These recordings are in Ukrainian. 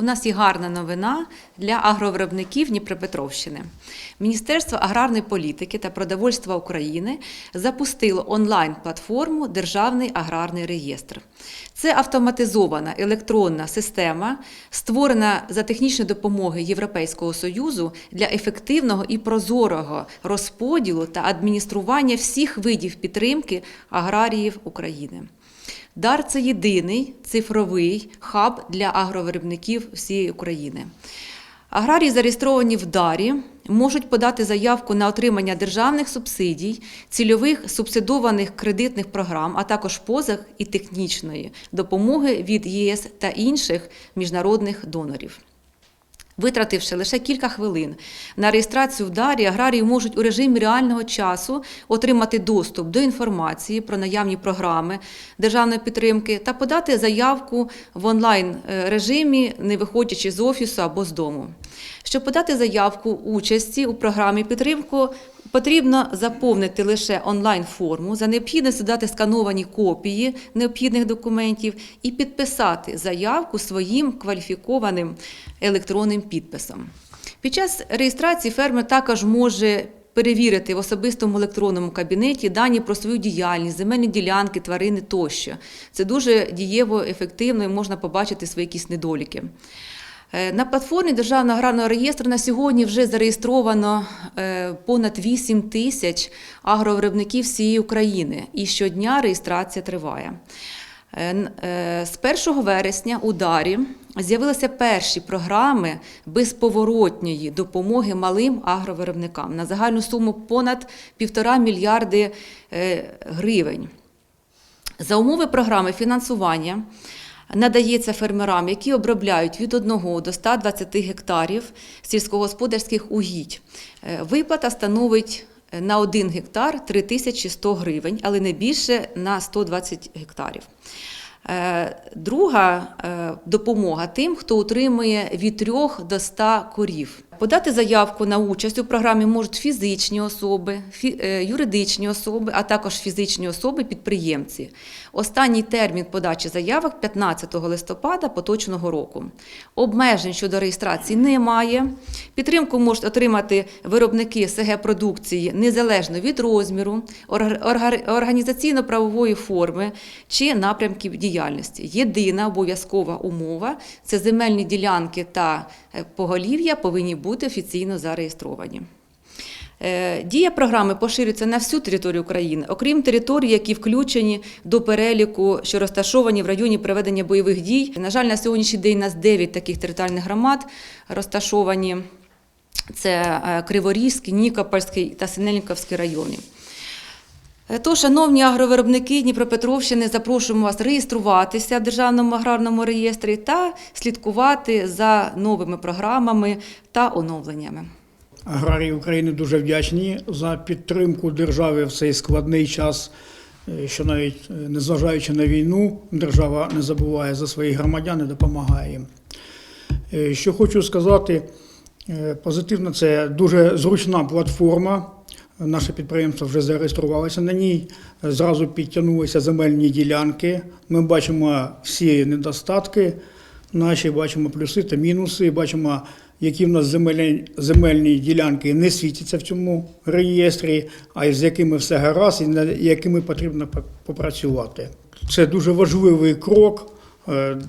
У нас є гарна новина для агровиробників Дніпропетровщини. Міністерство аграрної політики та продовольства України запустило онлайн-платформу Державний аграрний реєстр. Це автоматизована електронна система, створена за технічної допомоги Європейського Союзу для ефективного і прозорого розподілу та адміністрування всіх видів підтримки аграріїв України. Дар це єдиний цифровий хаб для агровиробників всієї України. Аграрії, зареєстровані в Дарі, можуть подати заявку на отримання державних субсидій, цільових субсидованих кредитних програм, а також позах і технічної допомоги від ЄС та інших міжнародних донорів. Витративши лише кілька хвилин на реєстрацію в Дарі, аграрії можуть у режимі реального часу отримати доступ до інформації про наявні програми державної підтримки та подати заявку в онлайн е, режимі, не виходячи з офісу або з дому. Щоб подати заявку участі у програмі підтримку, потрібно заповнити лише онлайн-форму, за необхідністю дати скановані копії необхідних документів і підписати заявку своїм кваліфікованим електронним підписом. Під час реєстрації фермер також може перевірити в особистому електронному кабінеті дані про свою діяльність, земельні ділянки, тварини тощо. Це дуже дієво, ефективно і можна побачити свої якісь недоліки. Е, На платформі Державного аграрного реєстру на сьогодні вже зареєстровано е, понад 8 тисяч агровиробників всієї України, і щодня реєстрація триває. Е, З 1 вересня у Дарі з'явилися перші програми безповоротньої допомоги малим агровиробникам на загальну суму понад 1,5 мільярди гривень. За умови програми фінансування надається фермерам, які обробляють від 1 до 120 гектарів сільськогосподарських угідь. Е, Виплата становить е, на 1 гектар 3100 гривень, але не більше на 120 гектарів. Е, Друга допомога тим, хто утримує від 3 до 100 корів. Подати заявку на участь у програмі можуть фізичні особи, е, юридичні особи, а також фізичні особи-підприємці. Останній термін подачі заявок 15 листопада поточного року. Обмежень щодо реєстрації немає. Підтримку можуть отримати виробники СГ продукції незалежно від розміру, орга- орга- організаційно-правової форми чи напрямків діяльності. Єдина обов'язкова умова це земельні ділянки та е, поголів'я повинні бути офіційно зареєстровані. Е, Дія програми поширюється на всю територію України, окрім територій, які включені до переліку, що розташовані в районі проведення бойових дій. На жаль, на сьогоднішній день у нас 9 таких територіальних громад розташовані. Це е, Криворізький, Нікопольський та Синельниковський райони. Е, То, шановні агровиробники Дніпропетровщини, запрошуємо вас реєструватися в Державному аграрному реєстрі та слідкувати за новими програмами та оновленнями. Аграрії України дуже вдячні за підтримку держави в цей складний час, е, що навіть е, незважаючи на війну, держава не забуває за своїх громадян і допомагає їм. Що хочу сказати, позитивно, це дуже зручна платформа. Наше підприємство вже зареєструвалося на ній. Зразу підтягнулися земельні ділянки. Ми бачимо всі недостатки, наші бачимо плюси та мінуси, бачимо, які в нас земельні, земельні ділянки не світяться в цьому реєстрі, а з якими все гаразд і над якими потрібно попрацювати. Це дуже важливий крок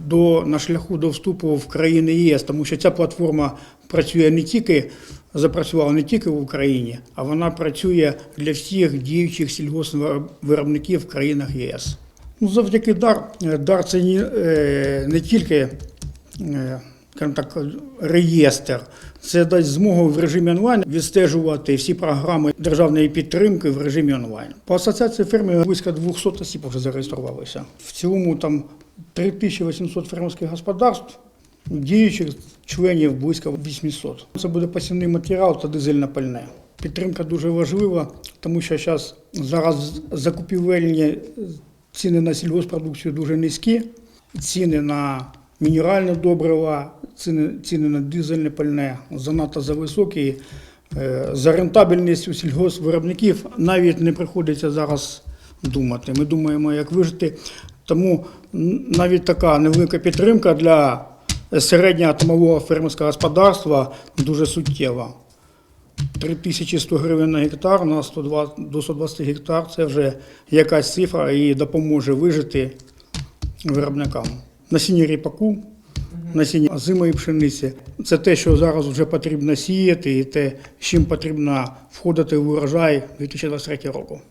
до, на шляху до вступу в країни ЄС, тому що ця платформа працює не тільки, запрацювала не тільки в Україні, а вона працює для всіх діючих сільгоспвиробників в країнах ЄС. Ну, завдяки дар. е, Дар це не, е, не тільки е, так, реєстр. Це дасть змогу в режимі онлайн відстежувати всі програми державної підтримки в режимі онлайн. По асоціації фермерів близько 200 осіб вже зареєструвалися. В цілому там 3800 фермерських господарств, діючих членів близько 800. Це буде посівний матеріал та дизельне пальне. Підтримка дуже важлива, тому що зараз зараз закупівельні ціни на сільгоспродукцію дуже низькі, ціни на мінеральне добрива, ціни, ціни на дизельне пальне занадто зависокі. Е, За рентабельність у сільгоспвиробників навіть не приходиться зараз думати. Ми думаємо, як вижити. Тому навіть така невелика підтримка для середня атомового фермерського господарства дуже суттєва. 3100 гривень на гектар на 120, до 120 гектар це вже якась цифра і допоможе вижити виробникам. Насіння ріпаку, насіння озимої пшениці це те, що зараз вже потрібно сіяти, і те, з чим потрібно входити в урожай 2023 року.